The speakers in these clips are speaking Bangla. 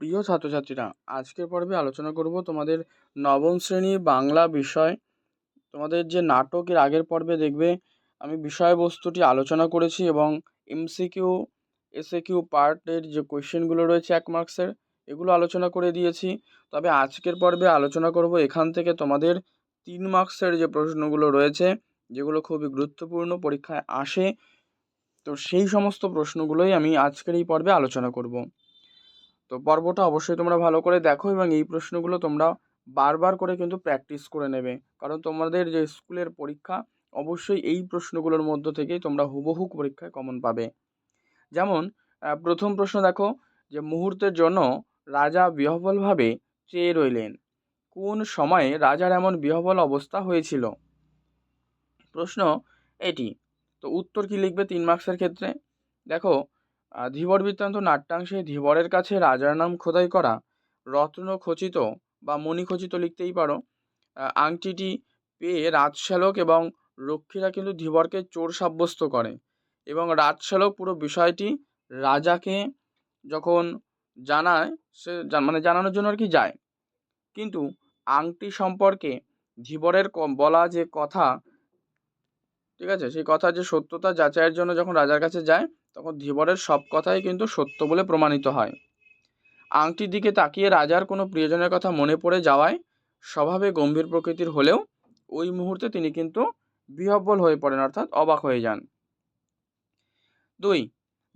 প্রিয় ছাত্রছাত্রীরা, আজকের পর্বে আলোচনা করব তোমাদের নবম শ্রেণি বাংলা বিষয়। তোমাদের যে নাটকের আগের পর্বে দেখবে, আমি বিষয়বস্তুটি আলোচনা করেছি এবং এমসিকিউ এসএকিউ পার্টের যে কোয়েশ্চেনগুলো রয়েছে এক মার্কসের এগুলো আলোচনা করে দিয়েছি। তবে আজকের পর্বে আলোচনা করব এখান থেকে তোমাদের তিন মার্কসের যে প্রশ্নগুলো রয়েছে, যেগুলো খুবই গুরুত্বপূর্ণ, পরীক্ষায় আসে। তো সেই সমস্ত প্রশ্নগুলোই আমি আজকের এই পর্বে আলোচনা করব। তো পর্বটা অবশ্যই তোমরা ভালো করে দেখো এবং এই প্রশ্নগুলো তোমরা বারবার করে কিন্তু প্র্যাকটিস করে নেবে। কারণ তোমাদের যে স্কুলের পরীক্ষা, অবশ্যই এই প্রশ্নগুলোর মধ্য থেকেই তোমরা হুবহু পরীক্ষায় কমন পাবে। যেমন প্রথম প্রশ্ন দেখো যে মুহূর্তের জন্য রাজা বিহবলভাবে চেয়ে রইলেন। কোন সময়ে রাজার এমন বিহবল অবস্থা হয়েছিল? প্রশ্ন এটি। তো উত্তর কি লিখবে তিন মার্কসের ক্ষেত্রে? দেখো ধীবর বৃত্তান্ত নাট্যাংশে ধীবরের কাছে রাজার নাম খোদাই করা, রত্ন খচিত বা মণি খচিত লিখতেই পারো। আংটিটি পেয়ে রাজশালক এবং রক্ষীরা কিন্তু ধীবরকে চোর সাব্যস্ত করে এবং রাজশালক পুরো বিষয়টি রাজাকে যখন জানায়, সে মানে জানানোর জন্য আর কি যায়। কিন্তু আংটি সম্পর্কে ধীবরের বলা যে কথা, ঠিক আছে? সেই কথা যে সত্যতা যাচাইয়ের জন্য যখন রাজার কাছে যায় তখন ধীবরের সব কথাই কিন্তু সত্য বলে প্রমাণিত হয়। আংটির দিকে তাকিয়ে রাজার কোনো প্রিয়জনের কথা মনে পড়ে যাওয়ায় স্বভাবে গম্ভীর প্রকৃতির হলেও ওই মুহূর্তে তিনি কিন্তু বিহব্বল হয়ে পড়েন, অর্থাৎ অবাক হয়ে যান। দুই,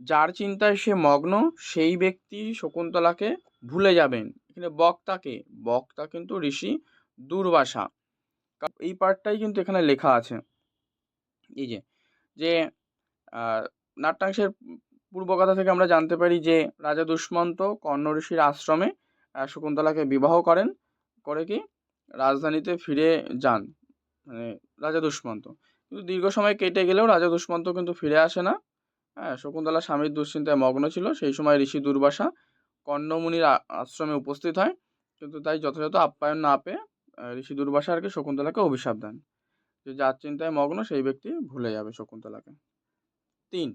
যার চিন্তায় সে মগ্ন, সেই ব্যক্তি শকুন্তলাকে ভুলে যাবেন। এখানে বক্তাকে, বক্তা কিন্তু ঋষি দুর্বাসা। এই পার্টটাই কিন্তু এখানে লেখা আছে। এই যে যে নাট্যাংশের পূর্বকথা থেকে আমরা জানতে পারি যে রাজা দুষ্মন্ত কর্ণ ঋষির আশ্রমে শকুন্তলাকে বিবাহ করেন, করে কি রাজধানীতে ফিরে যান মানে রাজা দুষ্মন্ত। কিন্তু দীর্ঘ সময় কেটে গেলেও রাজা দুষ্মন্ত কিন্তু ফিরে আসে না। হ্যাঁ শকুন্তলা স্বামীর দুশ্চিন্তায় মগ্ন ছিল। সেই সময় ঋষি দুর্বাসা কর্ণমুনির আশ্রমে উপস্থিত হয়। কিন্তু তাই যথাযথ আপ্যায়ন না পেয়ে ঋষি দুর্বাসা আর কি শকুন্তলাকে অভিশাপ দেন। যে যার চিন্তায় মগ্ন, সেই ব্যক্তি ভুলে যাবে শকুন্তলাকে। তিন।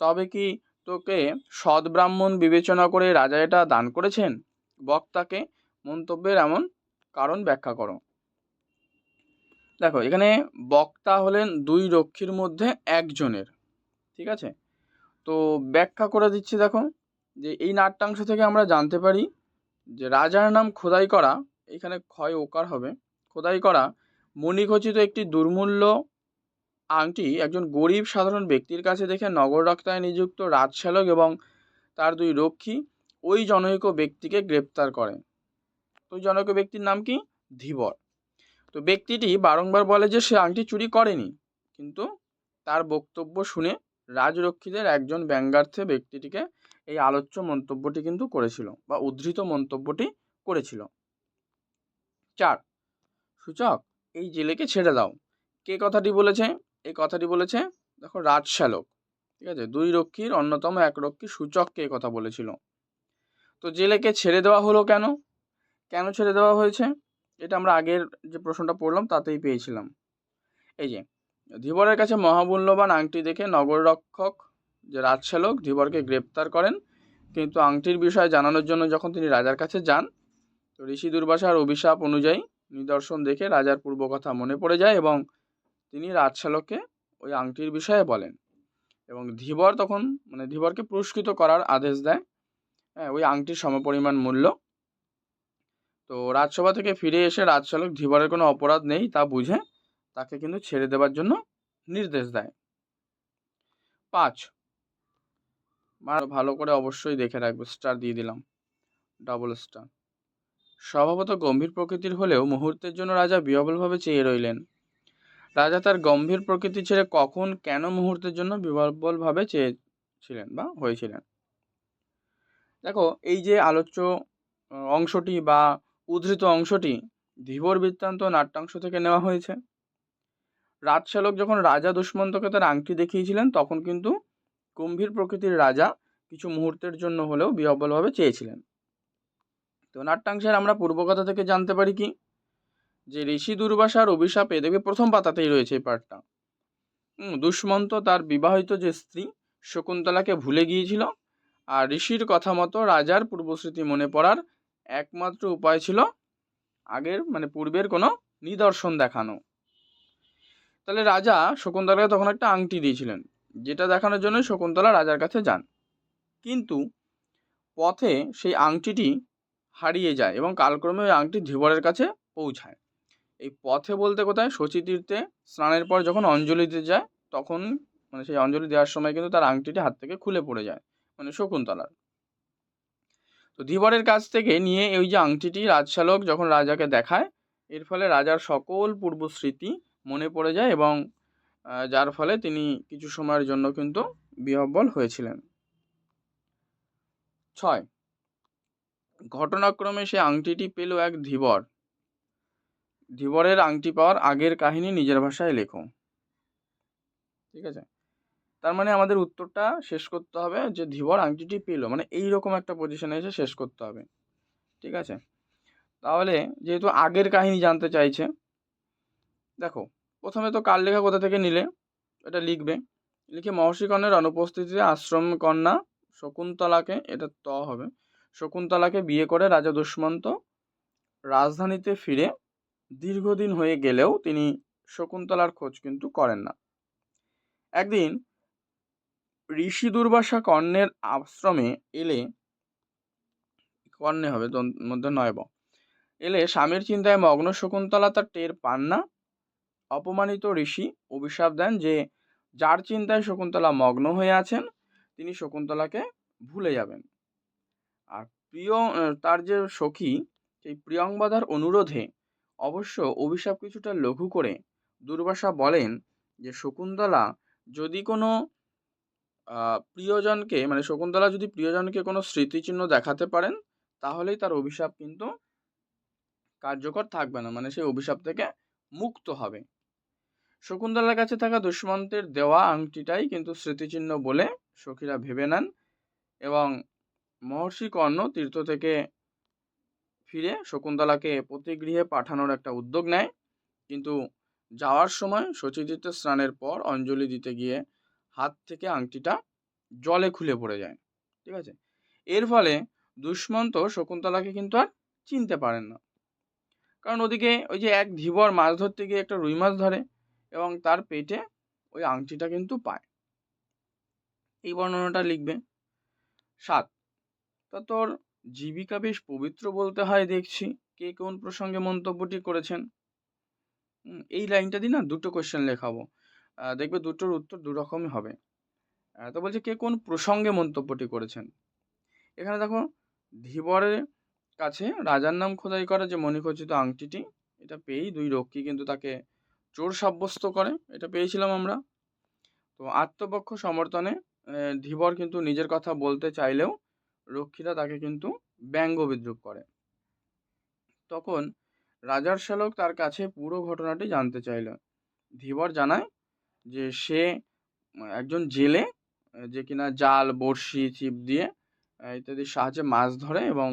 তবে কি তোকে সৎ ব্রাহ্মণ বিবেচনা করে রাজা এটা দান করেছেন? বক্তাকে মন্তব্যের এমন কারণ ব্যাখ্যা করো। দেখো, এখানে বক্তা হলেন দুই রক্ষীর মধ্যে একজনের, ঠিক আছে? তো ব্যাখ্যা করে দিচ্ছি দেখো, যে এই নাট্যাংশ থেকে আমরা জানতে পারি যে রাজার নাম খোদাই করা, এখানে ক্ষয় ওকার হবে। খোদাই করা মণিখচিত একটি দুর্মূল্য আংটি একজন গরিব সাধারণ ব্যক্তির কাছে দেখে নগর রক্তায় নিযুক্ত রাজশালক এবং তার দুই রক্ষী ওই জনৈক ব্যক্তিকে গ্রেপ্তার করে। ওই জনৈক ব্যক্তির নাম কি? ধীবর। তো ব্যক্তিটি বারংবার বলে যে সে আংটি চুরি করেনি, কিন্তু তার বক্তব্য শুনে রাজরক্ষীদের একজন ব্যঙ্গার্থে ব্যক্তিটিকে এই আলোচ্য মন্তব্যটি কিন্তু করেছিল বা উদ্ধৃত মন্তব্যটি করেছিল। চার, সূচক, এই জেলেকে ছেড়ে দাও। কে কথাটি বলেছে? এই কথাটি বলেছে, দেখো, রাজশালক, ঠিক আছে? দুই রক্ষীর অন্যতম এক রক্ষী সূচককে এই কথা বলেছিল। তো জেলেকে ছেড়ে দেওয়া হলো কেন? কেন ছেড়ে দেওয়া হয়েছে? এটা আমরা আগের যে প্রশ্নটা পড়লাম, তাতেই পেয়েছিলাম। এই যে, ধীবরের কাছে মহামূল্যবান আংটি দেখে নগররক্ষক, যে রাজশালক, ধীবরকে গ্রেপ্তার করেন। কিন্তু আংটির বিষয়ে জানানোর জন্য যখন তিনি রাজার কাছে যান, তো ঋষি দুর্বাসার অভিশাপ অনুযায়ী নিদর্শন দেখে রাজার পূর্ব কথা মনে পড়ে যায় এবং তিনি রাজশালককে ওই আংটির বিষয়ে বলেন এবং ধীবর তখন মানে ধীবরকে পুরস্কৃত করার আদেশ দেয়। হ্যাঁ ওই আংটির সমপরিমাণ মূল্য। তো রাজসভা থেকে ফিরে এসে রাজশালক ধীবরের কোনো অপরাধ নেই তা বুঝে তাকে কিন্তু ছেড়ে দেওয়ার জন্য নির্দেশ দেয়। পাঁচ। ভালো করে অবশ্যই দেখে রাখবে। স্টার দিয়ে দিলাম। ডাবল স্টার স্বভাবত গম্ভীর প্রকৃতির হলেও মুহূর্তের জন্য রাজা বিহবলভাবে চেয়ে রইলেন। রাজা তার গম্ভীর প্রকৃতি ছেড়ে কখন কেন মুহূর্তের জন্য বিহবলভাবে চেয়েছিলেন বা হয়েছিলেন? দেখো, এই যে আলোচ্য অংশটি বা উদ্ধৃত অংশটি ধীবর বৃত্তান্ত নাট্যাংশ থেকে নেওয়া হয়েছে। রাজশালক যখন রাজা দুষ্মন্তকে তার আংটি দেখিয়েছিলেন, তখন কিন্তু গম্ভীর প্রকৃতির রাজা কিছু মুহূর্তের জন্য হলেও বিহবলভাবে চেয়েছিলেন। তো নাট্যাংশের আমরা পূর্বকথা থেকে জানতে পারি কি? যে ঋষি দুর্বাসার অভিশাপে দেখবে প্রথম পাতাতেই রয়েছে এই পাঠটা। দুষ্মন্ত তার বিবাহিত যে স্ত্রী, শকুন্তলাকে ভুলে গিয়েছিল আর ঋষির কথা মতো রাজার পূর্বস্মৃতি মনে পড়ার একমাত্র উপায় ছিল আগের মানে পূর্বের কোনো নিদর্শন দেখানো। তাহলে রাজা শকুন্তলাকে তখন একটা আংটি দিয়েছিলেন, যেটা দেখানোর জন্য শকুন্তলা রাজার কাছে যান। কিন্তু পথে সেই আংটিটি হারিয়ে যায় এবং কালক্রমে ওই আংটি ধীবরের কাছে পৌঁছায়। এই পথে বলতে কোথায় শচী তীর্থে স্নানের পর যখন অঞ্জলি দিতে যায়, তখন মানে সেই অঞ্জলি দেওয়ার সময় কিন্তু তার আংটিটি হাত থেকে খুলে পড়ে যায় মানে শকুন্তলার। তো ধীবরের কাছ থেকে নিয়ে ওই যে আংটিটি রাজশালক যখন রাজাকে দেখায়, এর ফলে রাজার সকল পূর্ব স্মৃতি মনে পড়ে যায় এবং যার ফলে তিনি কিছু সময়ের জন্য কিন্তু বিহব্বল হয়েছিলেন। ছয়। ঘটনাক্রমে সে আংটিটি পেল এক ধীবর। ধীবরের আংটি পাওয়ার আগের কাহিনী নিজের ভাষায় লেখো। ঠিক আছে? তার মানে আমাদের উত্তরটা শেষ করতে হবে যে ধীবর আংটিটি পেল মানে এই রকম একটা পজিশনে এসে শেষ করতে হবে। ঠিক আছে? তাহলে যেহেতু আগের কাহিনী জানতে চাইছে, দেখো, প্রথমে তো কার লেখা কোথা থেকে নিলে? এটা লিখবে। লিখে মহর্ষি কর্ণের অনুপস্থিতিতে আশ্রম কন্যা শকুন্তলাকে, এটা ত হবে, শকুন্তলাকে বিয়ে করে রাজা দুষ্মন্ত রাজধানীতে ফিরে দীর্ঘদিন হয়ে গেলেও তিনি শকুন্তলার খোঁজ কিন্তু করেন না। একদিন ঋষি দুর্বাসা কর্ণের আশ্রমে এলে, কর্ণে হবে মধ্যে নয় এলে স্বামীর চিন্তায় মগ্ন শকুন্তলা তার টের পান না। অপমানিত ঋষি অভিশাপ দেন যে যার চিন্তায় শকুন্তলা মগ্ন হয়ে আছেন, তিনি শকুন্তলাকে ভুলে যাবেন। আর প্রিয় তার যে সখী, সেই প্রিয়ংবদার অনুরোধে অবশ্য অভিশাপ কিছুটা লঘু করে দুর্বাসা বলেন যে শকুন্তলা যদি কোনো প্রিয়জনকে মানে শকুন্তলা যদি প্রিয়জনকে কোনো স্মৃতিচিহ্ন দেখাতে পারেন, তাহলেই তার অভিশাপ কিন্তু কার্যকর থাকবে না মানে সেই অভিশাপ থেকে মুক্ত হবে। শকুন্তলার কাছে থাকা দুষ্মন্তের দেওয়া আংটিটাই কিন্তু স্মৃতিচিহ্ন বলে সখীরা ভেবে নেন এবং মহর্ষি কর্ণ তীর্থ থেকে ফিরে শকুন্তলাকে প্রতিগৃহে পাঠানোর একটা উদ্যোগ নেয়। কিন্তু যাওয়ার সময় শচীতীর্থ স্নানের পর অঞ্জলি দিতে গিয়ে হাত থেকে আংটিটা জলে খুলে পড়ে যায়, ঠিক আছে? এর ফলে দুষ্মন্ত শকুন্তলাকে কিন্তু আর চিনতে পারেন না। কারণ ওদিকে ওই যে এক ধীবর মাছ ধরতে গিয়ে একটা রুই মাছ ধরে এবং তার পেটে ওই আংটিটা কিন্তু পায়। এই বর্ণনাটা লিখবে, সাত, তা তোর জীবিকা বেশ পবিত্র বলতে হয় দেখছি। কে কোন প্রসঙ্গে মন্তব্যটি করেছেন? এই লাইনটা দিয়ে না দুটো কোয়েশ্চেন লেখাবো। দেখবে দুটোর উত্তর দু রকমই হবে তো বলছে কে কোন প্রসঙ্গে মন্তব্যটি করেছেন? এখানে দেখো, ধীবরের কাছে রাজার নাম খোদাই করা যে মণিখচিত আংটিটি, এটা পেয়েই দুই রক্ষী কিন্তু তাকে চোর সাব্যস্ত করে, এটা পেয়েছিলাম আমরা। তো আত্মপক্ষ সমর্থনে ধীবর কিন্তু নিজের কথা বলতে চাইলেও রক্ষীরা তাকে কিন্তু ব্যঙ্গ বিদ্রুপ করে। তখন রাজার শালক তার কাছে পুরো ঘটনাটি জানতে চাইল। ধীবর জানায় যে সে, একজন জেলে, যে কিনা জাল, বড়শি, ছিপ দিয়ে, ইত্যাদির সাহায্যে মাছ ধরে এবং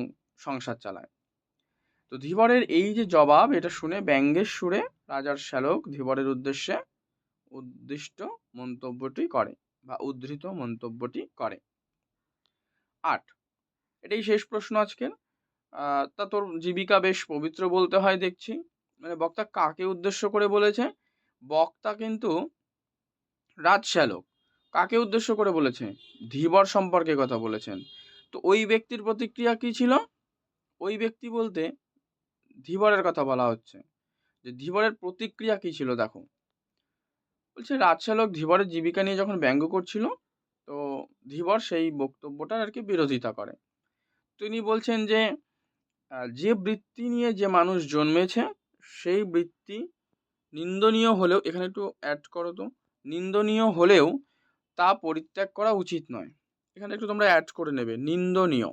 সংসার চালায়। তো ধীবরের এই যে জবাব, এটা শুনে ব্যঙ্গের সুরে রাজার শ্যালক ধীবরের উদ্দেশ্যে উদ্দিষ্ট মন্তব্যটি করে বা উদ্ধৃত মন্তব্যটি করে। আট এটাই শেষ প্রশ্ন আজকের। তা তোর জীবিকা বেশ পবিত্র বলতে হয় দেখছি। মানে বক্তা কাকে উদ্দেশ্য করে বলেছে? বক্তা কিন্তু রাজশ্যালক কাকে উদ্দেশ্য করে বলেছে? ধীবর সম্পর্কে কথা বলেছেন। তো ওই ব্যক্তির প্রতিক্রিয়া কী ছিল? ওই ব্যক্তি বলতে ধীবরের কথা বলা হচ্ছে। যে ধীবরের প্রতিক্রিয়া কী ছিল দেখো। বলছে রাজশালক ধীবরের জীবিকা নিয়ে যখন ব্যঙ্গ করছিল, তো ধীবর সেই বক্তব্যটার আর কি বিরোধিতা করে। তিনি বলছেন যে যে বৃত্তি নিয়ে যে মানুষ জন্মেছে, সেই বৃত্তি নিন্দনীয় হলেও, এখানে একটু অ্যাড করো তো, নিন্দনীয় হলেও তা পরিত্যাগ করা উচিত নয়। এখানে একটু তোমরা অ্যাড করে নেবে, নিন্দনীয়।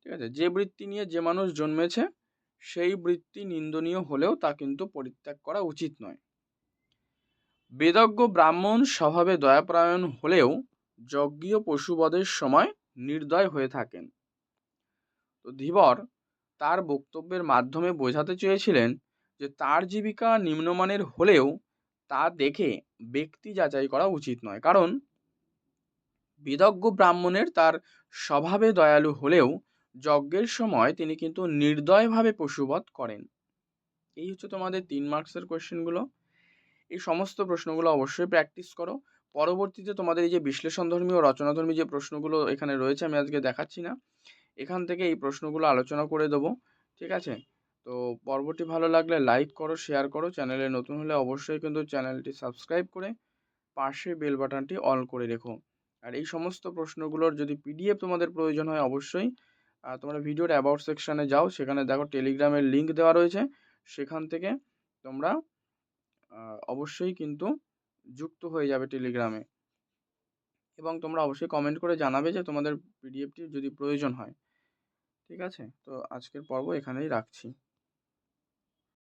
ঠিক আছে? যে বৃত্তি নিয়ে যে মানুষ জন্মেছে, সেই বৃত্তি নিন্দনীয় হলেও তা কিন্তু পরিত্যাগ করা উচিত নয়। বেদজ্ঞ ব্রাহ্মণ স্বভাবে দয়াপ্রায়ণ হলেও, যজ্ঞীয় পশুবধের সময় নির্দয় হয়ে থাকেন। তো ধীবর তার বক্তব্যের মাধ্যমে বোঝাতে চেয়েছিলেন যে তার জীবিকা নিম্নমানের হলেও তা দেখে ব্যক্তি যাচাই করা উচিত নয়। কারণ বিদজ্ঞ ব্রাহ্মণের তার স্বভাবে দয়ালু হলেও যজ্ঞের সময় তিনি কিন্তু নির্দয়ভাবে পশুবধ করেন। এই হচ্ছে তোমাদের তিন মার্কসের কোয়েশ্চেনগুলো এই সমস্ত প্রশ্নগুলো অবশ্যই প্র্যাকটিস করো। পরবর্তীতে তোমাদের এই যে বিশ্লেষণধর্মী ও রচনাধর্মী যে প্রশ্নগুলো এখানে রয়েছে আমি আজকে দেখাচ্ছি না। এখান থেকে এই প্রশ্নগুলো আলোচনা করে দেবো, ঠিক আছে? তো পর্বটি ভালো লাগলে লাইক করো শেয়ার করো চ্যানেলে নতুন হলে অবশ্যই কিন্তু চ্যানেলটি সাবস্ক্রাইব করে পাশে বেল বাটনটি অল করে রেখো। আর এই সমস্ত প্রশ্নগুলোর যদি পিডিএফ তোমাদের প্রয়োজন হয় অবশ্যই তোমরা ভিডিওর অ্যাবাউট সেকশানে যাও, সেখানে দেখো টেলিগ্রামের লিঙ্ক দেওয়া রয়েছে, সেখান থেকে তোমরা অবশ্যই কিন্তু যুক্ত হয়ে যাবে টেলিগ্রামে এবং তোমরা অবশ্যই কমেন্ট করে জানাবে যে তোমাদের পিডিএফটি যদি প্রয়োজন হয়। ঠিক আছে? তো আজকের পর্ব এখানেই রাখছি।